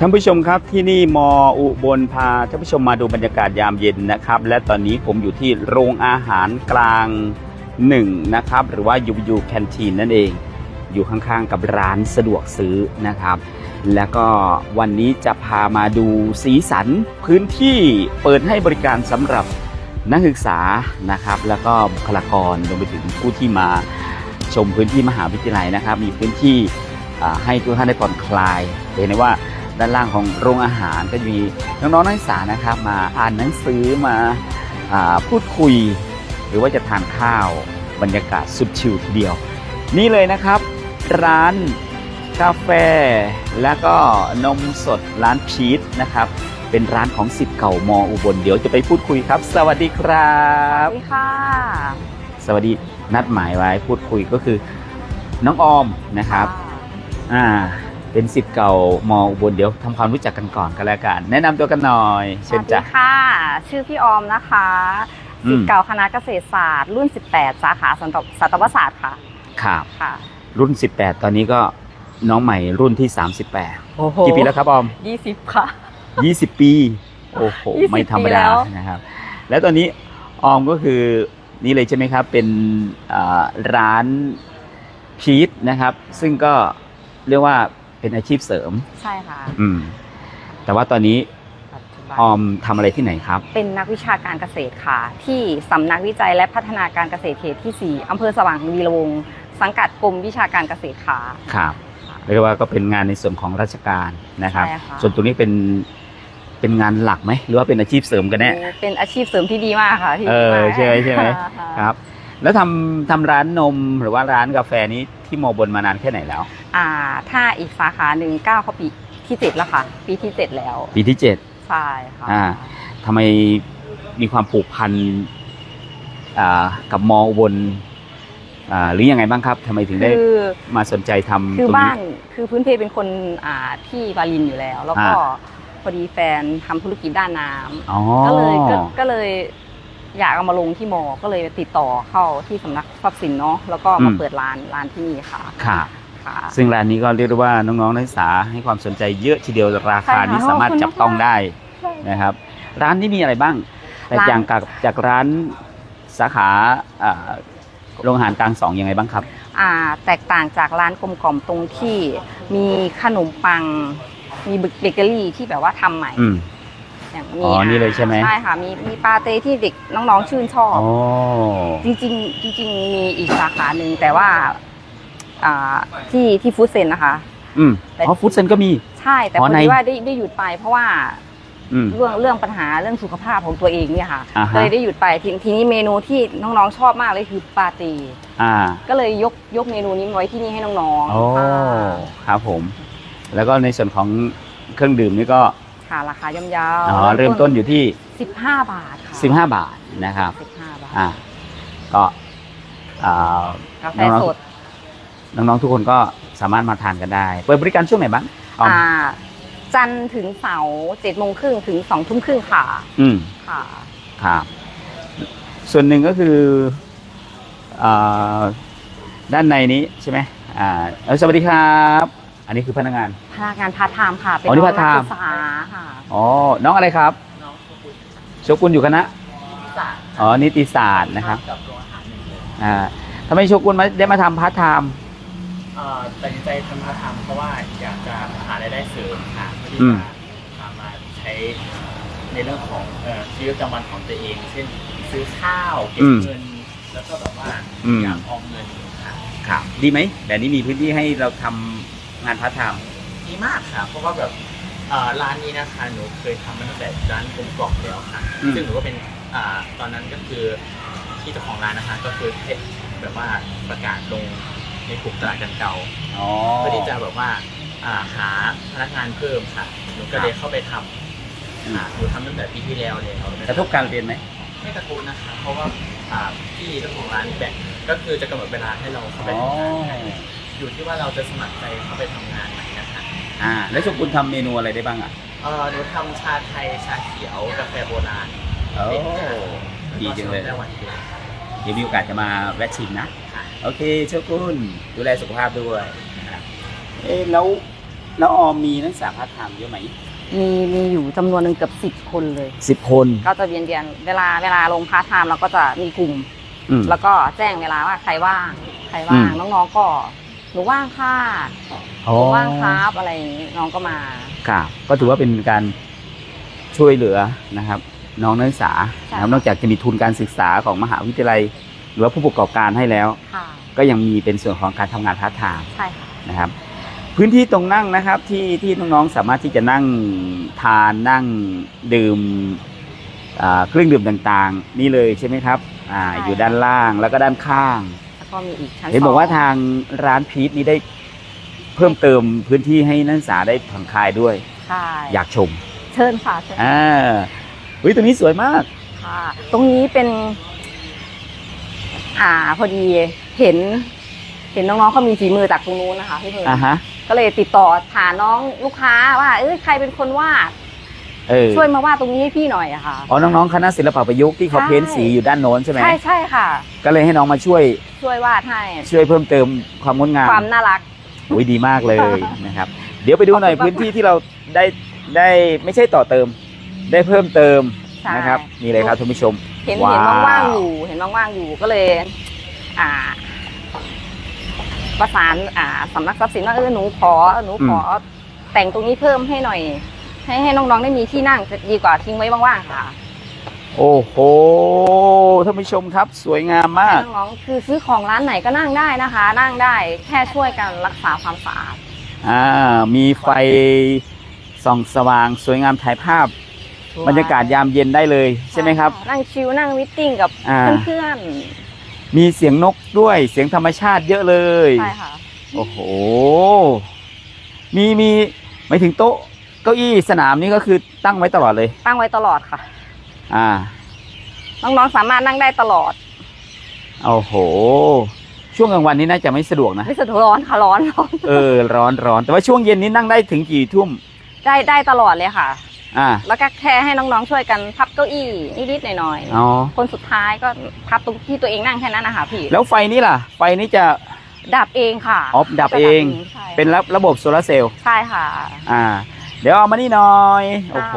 ท่านผู้ชมครับที่นี่มออุบลพาท่านผู้ชมมาดูบรรยากาศยามเย็นนะครับ และตอนนี้ผมอยู่ที่โรงอาหารกลางหนึ่งนะครับ หรือว่ายูยูแคนทีนนั่นเอง อยู่ข้างๆกับร้านสะดวกซื้อนะครับ แล้วก็วันนี้จะพามาดูสีสันพื้นที่เปิดให้บริการสำหรับนักศึกษานะครับ แล้วก็บุคลากรรวมไปถึงผู้ที่มาชมพื้นที่มหาวิทยาลัยนะครับ มีพื้นที่ให้ทุกท่านได้ผ่อนคลายเห็นได้ว่า ด้านล่างของโรงอาหารก็จะมีน้องๆนักศึกษานะครับมาอ่านหนังสือมาอ่าพูดคุย หรือว่าจะทานข้าวบรรยากาศสุดชิลทีเดียว นี่เลยนะครับ ร้านกาแฟแล้วก็นมสดร้านพีชนะครับ เป็นร้านของสิทธิ์เก่ามออุบลเดี๋ยวจะไปพูดคุยครับ สวัสดีครับ สวัสดีค่ะ สวัสดีนัดหมายไว้พูดคุยก็คือน้องออมนะครับ อ่า เป็นสิทธิ์เก่ามออุบลเดี๋ยวทำความรู้จักกันก่อนก็แล้วกัน แนะนำตัวกันหน่อยสเชิญวัสจ้ะดีค่ะ ชื่อพี่ออมนะคะอืม ศิษย์เก่าคณะเกษตรศาสตร์ รุ่น 18 สาขาสัตวสัตวศาสตร์ค่ะ ครับ ค่ะ รุ่น 18 ตอนนี้ก็น้องใหม่รุ่นที่38โอ้โหกี่ปีแล้วครับออม 20 ค่ะ 20 ปี โอ้โห 20ไม่ธรรมปีดาแล้ว นะครับ แล้วตอนนี้ออมก็คือนี่เลยใช่ไหมครับ เป็นอ่าร้านพีชนะครับ ซึ่งก็เรียกว่า เป็นอาชีพเสริม ใช่ค่ะ อืม แต่ว่าตอนนี้ปัจจุบันออมทำอะไรที่ไหนครับ เป็นนักวิชาการเกษตรค่ะ ที่สำนักวิจัยและพัฒนาการเกษตรเขตที่ 4 อำเภอสว่างวีระวงศ์สังกัดกรมวิชาการเกษตรค่ะ ครับเรียกว่าก็เป็นงานในส่วนของราชการนะครับ ใช่ค่ะ ส่วนตรงนี้เป็นเป็นงานหลักไหมหรือว่าเป็นอาชีพเสริมกันแน่ เป็นอาชีพเสริมที่ดีมากค่ะที่เออดีากใช่ไหมใช่ไหม ค่ะ ครับ แล้วทำทำร้านนมหรือว่าร้านกาแฟนี้ที่มอบนมานานแค่ไหนแล้ว อ่าถ้าอีกสาขาหนึ่งก้าวเข้าปีที่เจ็ดแล้วค่ะ ปีที่เจ็ดแล้วปีที่เจ็ดใช่ค่ะอ่าทำไมมีความผูกพันอ่ากับมอุบลอ่าหรือยังไงบ้างครับทำไมถึงได้คือมาสนใจทำคือตรงบ้านี้ นคือพื้นเพเป็นคนอ่าที่วารินอยู่แล้ว แล้วก็อ่า พอดีแฟนทำธุรกิจด้านน้ำอ๋อ ก็เลยก็ก็เลยอยากเอามาลงที่มอก็เลยติดต่อเข้าที่สำนักทรัพย์สินเนาะแล้วก็มาเปิดร้านร้านที่นี่ค่ะ ค่ะ ค่ะ ซึ่งร้านนี้ก็เรียกได้ว่าน้องๆนักศึกษาให้ความสนใจเยอะทีเดียวราคาใช่ค่ะนี้สามารถขอบคุณจับต้องมากได้นะครับ ร้านนี้มีอะไรบ้างแตกร้านต่างกับจากร้านสาขาอ่าโรงอาหารกลางสองยังไงบ้างครับอ่าแตกต่างจากร้านกลมกล่อมตรงที่มีขนมปัง มีเบเกอรี่ที่แบบว่าทำใหม่อืมอย่างอ๋อนี่เลยใช่ไหมใช่ค่ะมีมีปาเต้ที่เด็กน้องๆชื่นชอบอ๋อจริงๆจริง ๆ มีอีกสาขาหนึ่งแต่ว่า อ่าที่ที่ฟู้ดเซนนะคะ อืมแต่ อ๋อฟู้ดเซนก็มี ใช่แต่อ๋พออในดีว่าได้ได้หยุดไป เพราะว่าอืม เรื่องเรื่องปัญหาเรื่องสุขภาพของตัวเองเนี่ยค่ะอ่าฮะ ก็เลยได้หยุดไปทีทีนี้เมนูที่น้องๆชอบมากเลยคือปาเต้อ่าก็เลยยกยกเมนูนี้มาไว้ที่นี่ให้น้องๆโอ้อ่าครับผม แล้วก็ในส่วนของเครื่องดื่มนี่ก็ค่ะราคาย่อมเยาวอ๋อเริ่มต้นอยู่ที่สิบห้าบาทค่ะ15 บาทนะครับสิบห้าบาทอ่าก็อ่า กาแฟน้องๆ สด น้องๆทุกคนก็สามารถมาทานกันได้ เปิดบริการช่วงไหนบ้างออมอ่า จันทร์ถึงเสาร์เจ็ดโมงครึ่งถึงสองทุ่มครึ่งค่ะ อืมค่ะ ครับ ส่วนหนึ่งก็คืออ่าด้านในนี้ใช่ไหมอ่าเอ้ยสวัสดีครับ อันนี้คือพนักงาน พนักงานพาร์ทไทม์ค่ะ เป็นอ๋อนี่น้องพาร์ทไทม์นักศึกษาค่ะ อ๋อ น้องอะไรครับโชกุนอยู่คณะอ๋อ นิติศาสตร์นะครับ อ่าทำไมโชกุนมาได้มาทำพาร์ทไทม์ เอ่อตัดสินใจทำพาร์ทไทม์เพราะว่าอยากจะหารายได้เสริมค่ะเพื่อที่อืม จะสามารถใช้ในเรื่องของเอ่อชีวิตประจำวันของตัวเอง เช่นซื้อข้าวเก็บเงินแล้วก็แบบว่าอยากออมเงินค่ะครับ ดีไหมแบบนี้มีพื้นที่ให้เราทำงานพาร์ทไทม์ดีมากค่ะ เพราะว่าแบบเอ่อร้านนี้นะคะหนูเคยทำมาตั้งแต่ร้านกลมกล่อมแล้วค่ะอืมซึ่งหนูก็เป็นอ่าตอนนั้นก็คือที่เจ้าของร้านนะคะก็คือเทศแบบว่าประกาศลง ในกลุ่มตลาดกันเก่าอ๋อ เพื่อที่จะแบบว่าอ่าหาพนักงานเพิ่มค่ะหนูก็เลยเข้าไปทำอ่าหนูทำตั้งแต่ปีที่แล้วเลยกระทบการเรียนไหมไม่กระทบนะคะ เพราะว่าอ่าพี่เจ้าของร้านแบ่งก็คือจะกำหนดเวลาให้เราเข้าไปอ๋อทำงานอยู่ที่ว่าเราจะสมัครใจเข้าไปทำงานไหนนะคะอ่าแล้วโชกุนทำเมนูอะไรได้บ้างอะเออหนูทำชาไทยชาเขียวกาแฟโบราณโอ้ดีจังเลย แวก็ชาไต้หวันด้วยเดี๋ยวมีโอกาสจะมาแวะชิมนะค่ะ โอเคโชกุนดูแลสุขภาพด้วยนะครับเอ๊ะแล้วแล้วออมมีนักศึกษาพาร์ทไทม์เยอะไหมมีมีอยู่จำนวนหนึ่งเกือบสิบ10คนเลย สิบคนก็จะเวียนเวียนเวลาเวลาลงพาร์ทไทม์เราก็จะมีกลุ่ม อืม แล้วก็แจ้งเวลาว่าใครว่างใครว่างอืม น้องๆก็หนูว่างค่ะหนูว่างครับอะไรอย่างนี้น้องก็มาครับก็ถือว่าเป็นการช่วยเหลือนะครับ น้องนักศึกษาใช่นะครับนอกจากจะมีทุนการศึกษาของมหาวิทยาลัย หรือว่าผู้ประกอบการให้แล้ว ค่ะก็ยังมีเป็นส่วนของการทำงานพาร์ทไทม์ใช่ค่ะนะครับ พื้นที่ตรงนั่งนะครับที่ที่น้องๆสามารถที่จะนั่งทานนั่งดื่มอ่าเครื่องดื่มต่างๆ นี่เลยใช่ไหมครับอ่าอยู่ด้านล่างแล้วก็ด้านข้าง แล้วก็มีอีกชั้นเห็นบอกว่าสงทางร้านพีทนี้ได้เพิ่มเติมพื้นที่ให้นักศึกษาได้ผ่อนคลายด้วย ใช่อยากชมเชิญค่ะเชิญอ่าเฮ้ยตัวนี้สวยมาก ค่ะ ตรงนี้เป็น อ่า พอดีเห็น เห็นน้องๆเขามีฝีมือจากตรงนู้นนะคะพี่เพิร์นอ่าฮะ ก็เลยติดต่อหาน้องลูกค้าว่า เอ้ยใครเป็นคนวาดเออช่วยมาวาดตรงนี้ให้พี่หน่อยอะค่ะ อ๋อน้องๆคณะศิลปะประยุกต์ที่เขาใช่ เพ้นสีอยู่ด้านโน้นใช่ไหมใช่ใช่ค่ะ ก็เลยให้น้องมาช่วยช่วยวาดให้ช่วยเพิ่มเติมความงดงาม ความน่ารัก อุ้ยดีมากเลย นะครับ เดี๋ยวไปดูหน่อยขอบคุณมาก พื้นที่ที่เราได้ได้ไม่ใช่ต่อเติม ได้เพิ่มเติมใช่นะครับ นี่เลยครับท่านผู้ชม เห็นว้าว เห็นว่างๆอยู่ เห็นว่างๆอยู่ก็เลย อ่า ประสานอ่าสำนักทรัพย์สินว่าเออหนูขอหนูขออแต่งตรงนี้เพิ่มให้หน่อย ให้ให้น้องๆได้มีที่นั่งจะดีกว่าทิ้งไว้ว่างๆค่ะ โอ้โหท่านผู้ชมครับ สวยงามมาก น้องๆคือซื้อของร้านไหนก็นั่งได้นะคะ นั่งได้แค่ช่วยกันรักษาความสะอาดอ่า มีไฟส่องสว่าง สวยงามถ่ายภาพ บรรยากาศยามเย็นได้เลยใช่ไหมครับ นั่งชิลนั่งวิตติ้งกับอ่า เพื่อนมีเสียงนกด้วยเสียงธรรมชาติเยอะเลย ๆใช่ค่ะ โอ้โห มีมีหมายถึงโต๊ะเก้าอี้สนามนี่ก็คือตั้งไว้ตลอดเลย ตั้งไว้ตลอดค่ะ อ่า น้องๆสามารถนั่งได้ตลอด โอ้โห ช่วงกลางวันนี้น่าจะไม่สะดวกนะ ไม่สะดวกร้อนค่ะร้อนร้อนเออ ร้อนร้อน แต่ว่าช่วงเย็นนี้นั่งได้ถึงกี่ทุ่ม ได้ได้ตลอดเลยค่ะ อ่า แล้วก็แค่ให้น้องๆช่วยกันพับเก้าอี้นิดๆหน่อยอ๋อ ๆคนสุดท้ายก็พับตรงที่ตัวเองนั่งแค่นั้นนะคะพี่แล้วไฟนี้ล่ะ ไฟนี้จะ ดับเองค่ะอ๋อดับเอง ใช่เป็นระระบบโซลาร์เซลล์ ใช่ค่ะ อ่า เดี๋ยวเอามานี่หน่อย ค่ะ โอ้โห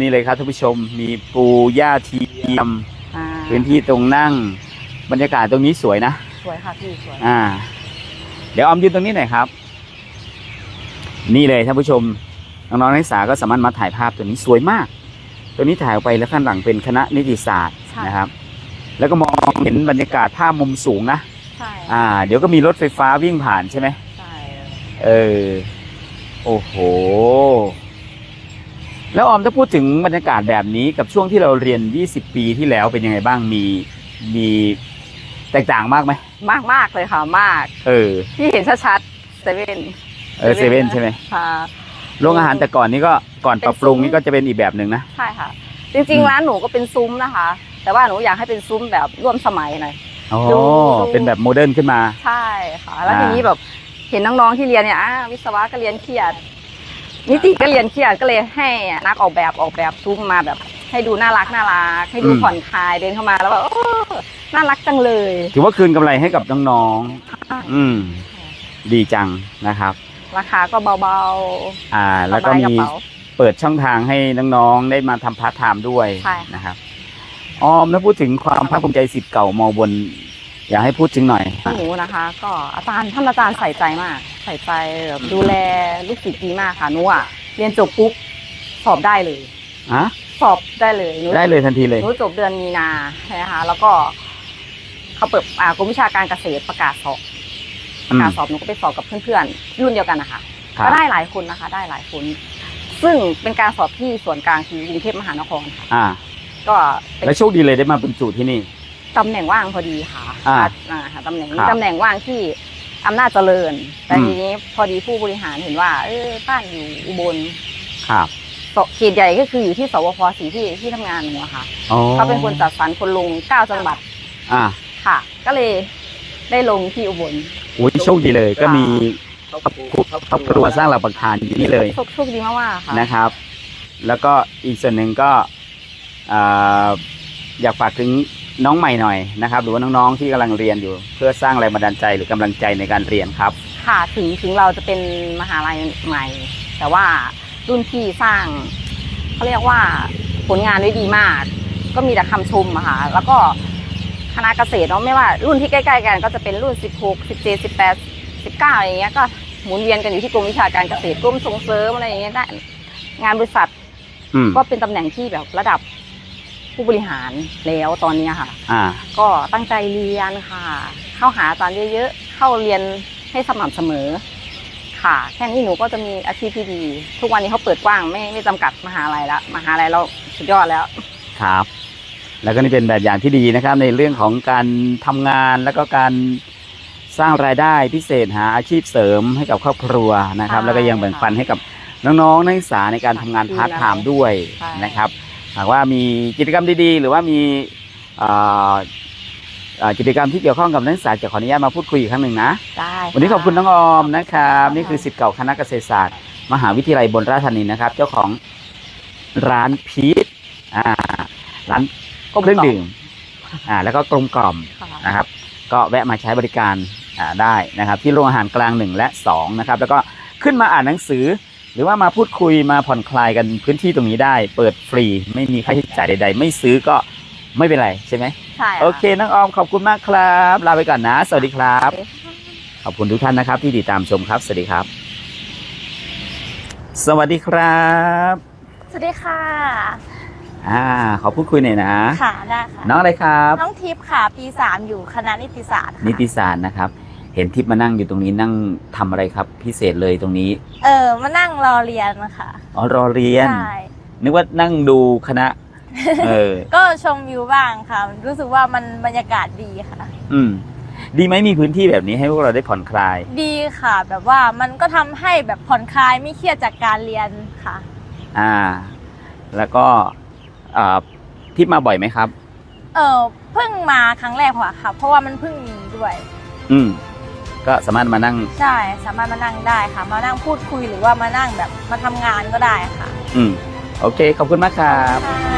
นี่เลยครับท่านผู้ชม มีปูหญ้าเทียม อ่าพื้นที่ตรงนั่ง บรรยากาศตรงนี้สวยนะ สวยค่ะพี่สวย อ่า เดี๋ยวออมยืนตรงนี้หน่อยครับ นี่เลยท่านผู้ชม น้องๆนักศึกษาก็สามารถมาถ่ายภาพตัวนี้สวยมาก ตัวนี้ถ่ายออกไปแล้วข้างหลังเป็นคณะนิติศาสตร์ใช่ นะครับ แล้วก็มองเห็นบรรยากาศภาพมุมสูงนะใช่อ่า เดี๋ยวก็มีรถไฟฟ้าวิ่งผ่านใช่ไหมใช่เออโอ้โห แล้วออมถ้าพูดถึงบรรยากาศแบบนี้กับช่วงที่เราเรียน 20 ปีที่แล้วเป็นยังไงบ้างมีมีแตกต่างมากไหมมากมากๆเลยค่ะมาก เออที่เห็นชัดๆเซเว่น เออเซเว่นใช่ไหม ค่ะ โรงอาหารแต่ก่อนนี้ก็ก่อนเป็นปรับปรุงซุ้มนี่ก็จะเป็นอีกแบบหนึ่งนะใช่ค่ะ จริงอืมๆร้านหนูก็เป็นซุ้มนะคะ แต่ว่าหนูอยากให้เป็นซุ้มแบบร่วมสมัยหน่อยโอ้ดูเป็นแบบโมเดิร์นขึ้นมา ใช่ค่ะ แล้วอ่าทีนี้แบบเห็นน้องๆที่เรียนเนี่ยอ่าวิศวะก็เรียนเครียดนิติก็เรียนเครียดก็เลยให้นักออกแบบออกแบบซุ้มมาแบบ ให้ดูน่ารักน่ารักให้ดูผ่อนคลายเดินเข้ามาแล้วแบบโอ้น่ารักจังเลย ถือว่าคืนกำไรให้กับน้องๆอืม ดีจังนะครับ ราคาก็เบาอ่าๆแล้วก็สบายระมีเป๋าเปิดช่องทางให้น้องๆ ได้มาทำพาร์ทไทม์ด้วยใช่ค่ะนะครับออมถ้าพูดถึงความภาคภูมิใจสิทธิ์เก่ามอบน อยากให้พูดถึงหน่อยที่หนูนะคะ ก็อาจารย์ท่านอาจารย์ใส่ใจมาก ใส่ใจแบบดูแลลูกศิษย์ดีมากค่ะหนูอะเรียนจบปุ๊บสอบได้เลยฮะสอบได้เลยหนูได้เลยทันทีเลยหนูจบเดือนมีนาใช่ไหมคะแล้วก็เขาเปิดอ่ากรมวิชาการเกษตรประกาศสอบ ปอืระมกาศสอบหนูก็ไปสอบกับเพื่อนๆรุ่นเดียวกันนะคะครัก็บได้หลายคนนะคะ ได้หลายคน ซึ่งเป็นการสอบที่ส่วนกลางคือกรุงเทพมหานครค่ะอ่า ก็เป็นแล้วโชคดีเลยได้มาบรรจุที่นี่ ตำแหน่งว่างพอดีค่ะอ่าอ่าค่ะตำแหน่งครันี้บตำแหน่งว่างที่อำนาจเจริญ แต่อืม ทีนี้พอดีผู้บริหารเห็นว่า เออบ้านอยู่อุบลครับเขตใหญ่ก็คืออยู่ที่สวพสีที่ที่ทำงานหนูอะค่ะอ๋อเขาเป็นคนจัดสรรคนลงเก้าจังหวัด อ่า ค่ะก็เลยได้ลงที่อุบล อุ้ยโชคดีเลย ก็มีครอบครอบคครัรัววครอบครัวสร้างหลักปักฐานอยู่นี่เลยโชคโชคดีมากๆค่ะนะครับ แล้วก็อีกส่วนหนึ่งก็อ่าอยากฝากถึงน้องใหม่หน่อยนะครับ หรือว่าน้องๆที่กำลังเรียนอยู่ เพื่อสร้างแรงบันดาลใจหรือกำลังใจในการเรียนครับ ค่ะถึงถึงเราจะเป็นมหาลัยใหม่ แต่ว่ารุ่นพี่สร้างเขาเรียกว่าผลงานได้ดีมาก ก็มีแต่คำชมอะค่ะแล้วก็ คณะเกษตรเนาะไม่ว่ารุ่นที่ใกล้ๆกันก็จะเป็นรุ่น 16 17 18 19อย่างเงี้ยก็หมุนเวียนกันอยู่ที่กรมวิชาการเกษตรกรมส่งเสริมอะไรอย่างเงี้ยได้งานบริษัทอืมก็เป็นตำแหน่งที่แบบระดับผู้บริหารแล้วตอนเนี้ยค่ะ อ่า ก็ตั้งใจเรียนค่ะ เข้าหาอาจารย์เยอะๆ เข้าเรียนให้สม่ำเสมอ ค่ะ แค่นี้หนูก็จะมีอาชีพที่ดี ทุกวันนี้เขาเปิดกว้างไม่ไม่จำกัดมหาลัยแล้วมหาลัยเราสุดยอดแล้ว ครับ แล้วก็นี่เป็นแบบอย่างที่ดีนะครับ ในเรื่องของการทำงานแล้วก็การสร้างรายได้พิเศษหาอาชีพเสริมให้กับครอบครัวนะครับใช่แล้วก็ยังแบ่งปันให้กับน้องๆนักศึกษาในการทำงานดีพาร์ทไทม์แล้วด้วยใช่นะครับหากว่ามีกิจกรรมดีๆ หรือว่ามีเอ่อเอ่อกิจกรรมที่เกี่ยวข้องกับนักศึกษาจะขออนุญาตมาพูดคุยอีกครั้งหนึ่งนะได้วันนี้ขอบคุณน้องออมนะครับค่ะนี่คือสิทธิ์เก่าคณะเกษตรศาสตร์ มหาวิทยาลัยบนราชธานีนะครับ เจ้าของร้านพีชอ่าร้านกลม เครื่องกล่อมดื่มอ่าแล้วก็กลมกล่อมค่ะนะครับ ก็แวะมาใช้บริการอ่าได้นะครับ ที่โรงอาหารกลางหนึ่งและสองนะครับ แล้วก็ขึ้นมาอ่านหนังสือ หรือว่ามาพูดคุยมาผ่อนคลายกันพื้นที่ตรงนี้ได้ เปิดฟรีไม่มีค่าใช้จ่ายใด ๆ ไม่ซื้อก็ไม่เป็นไรใช่ไหมใช่โอเคน้องออมขอบคุณมากครับลาไปก่อนนะ สวัสดีครับ ขอบคุณทุกท่านนะครับ ที่ติดตามชมครับ สวัสดีครับ สวัสดีครับ สวัสดีค่ะ อ่าขอพูดคุยหน่อยนะค่ะได้ค่ะน้องอะไรครับน้องทิพย์ค่ะ ปีสามอยู่คณะนิติศาสตร์ค่ะนิติศาสตร์นะครับ เห็นทิพย์มานั่งอยู่ตรงนี้นั่งทำอะไรครับ พิเศษเลยตรงนี้เออมานั่งรอเรียนนะคะอ๋อรอเรียน ใช่นึกว่านั่งดูคณะ เออ ก็ชมวิวบ้างค่ะ รู้สึกว่ามันบรรยากาศดีค่ะ อืม ดีไหมมีพื้นที่แบบนี้ให้พวกเราได้ผ่อนคลาย ดีค่ะ แบบว่ามันก็ทำให้แบบผ่อนคลายไม่เครียดจากการเรียนค่ะ อ่า แล้วก็ อ่าทิพย์มาบ่อยไหมครับ เออเพิ่งมาครั้งแรกค่ะค่ะ เพราะว่ามันเพิ่งมีด้วย อืม ก็สามารถมานั่ง ใช่สามารถมานั่งได้ค่ะ มานั่งพูดคุยหรือว่ามานั่งแบบมาทำงานก็ได้ค่ะอืม โอเค ขอบคุณมากครับ ค่ะ